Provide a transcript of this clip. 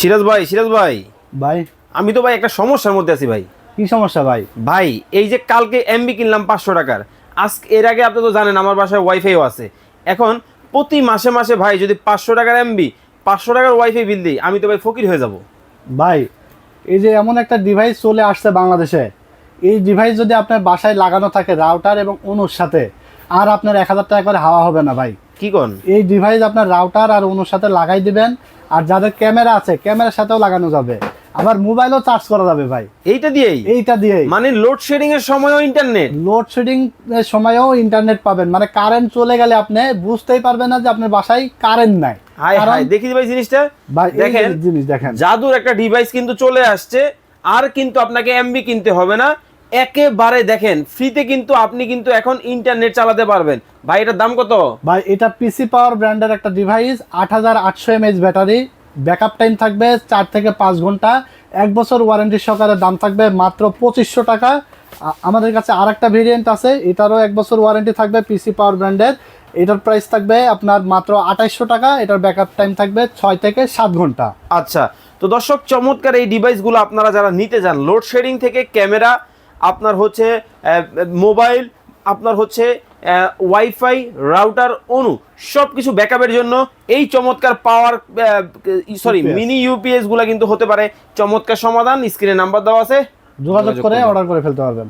সিরাজ ভাই সিরাজ ভাই। ভাই। আমি তো ভাই একটা সমস্যার মধ্যে আছি ভাই। কি সমস্যা ভাই? ভাই এই যে কালকে এমবি কিনলাম পাঁচশো টাকার আজকে এর আগে আপনি তো জানেন আমার বাসায় ওয়াইফাইও আছে। এখন প্রতি মাসে মাসে ভাই যদি পাঁচশো টাকার এমবি পাঁচশো টাকার ওয়াইফাই বিল দিই আমি তো ভাই ফকির হয়ে যাব। ভাই এই যে এমন একটা ডিভাইস চলে আসছে বাংলাদেশে। এই ডিভাইস যদি আপনার বাসায় লাগানো থাকে রাউটার এবং অনুর সাথে আর আপনার এক হাজার টাকা করে হাওয়া হবে না ভাই। কি কন এই ডিভাইস আপনার রাউটার আর অনুর সাথে লাগাই দিবেন আর যাদের ক্যামেরা আছে ক্যামেরার সাথেও লাগানো যাবে। আবার মোবাইলও চার্জ করা যাবে ভাই। এইটা দিয়েই? এইটা দিয়েই। মানে লোডশেডিং এর সময়ও ইন্টারনেট লোডশেডিং এর সময়ও ইন্টারনেট পাবেন। মানে কারেন্ট চলে গেলে আপনি বুঝতেই পারবেন না যে আপনার বাসায় কারেন্ট নাই। হাই হাই দেখি ভাই জিনিসটা। ভাই দেখেন জিনিস দেখেন। জাদুর একটা ডিভাইস কিন্তু চলে আসছে আর কিন্তু আপনাকে এমবি কিনতে হবে না। একেবারে দেখেন ফ্রিতে কিন্তু আপনি কিন্তু এখন ইন্টারনেট চালাতে পারবেন। ভাই এটার দাম কত? ভাই এটা পিসি পাওয়ার ব্র্যান্ডের একটা ডিভাইস আট হাজার আটশো এমএইচ ব্যাটারি। ব্যাকআপ টাইম থাকবে চার থেকে পাঁচ ঘণ্টা। এক বছর ওয়ারেন্টি সহকারে দাম থাকবে মাত্র পঁচিশশো টাকা। আমাদের কাছে আর একটা ভেরিয়েন্ট আছে এটারও এক বছর ওয়ারেন্টি থাকবে পিসি পাওয়ার ব্র্যান্ডের এটার প্রাইস থাকবে আপনার মাত্র আঠাইশশো টাকা এটার ব্যাকআপ টাইম থাকবে ছয় থেকে সাত ঘণ্টা। আচ্ছা তো দর্শক চমৎকার এই ডিভাইসগুলো আপনারা যারা নিতে যান লোডশেডিং থেকে ক্যামেরা আপনার হচ্ছে মোবাইল আপনার হচ্ছে ওয়াইফাই রাউটার অনু সব কিছু ব্যাকআপের জন্য এই চমৎকার পাওয়ার সরি মিনি ইউপিএসগুলা কিন্তু হতে পারে। চমৎকার সমাধান স্ক্রিনে নাম্বার দেওয়া আছে। যোগাযোগ যোগাযোগ করে অর্ডার করে ফেলতে পারবেন।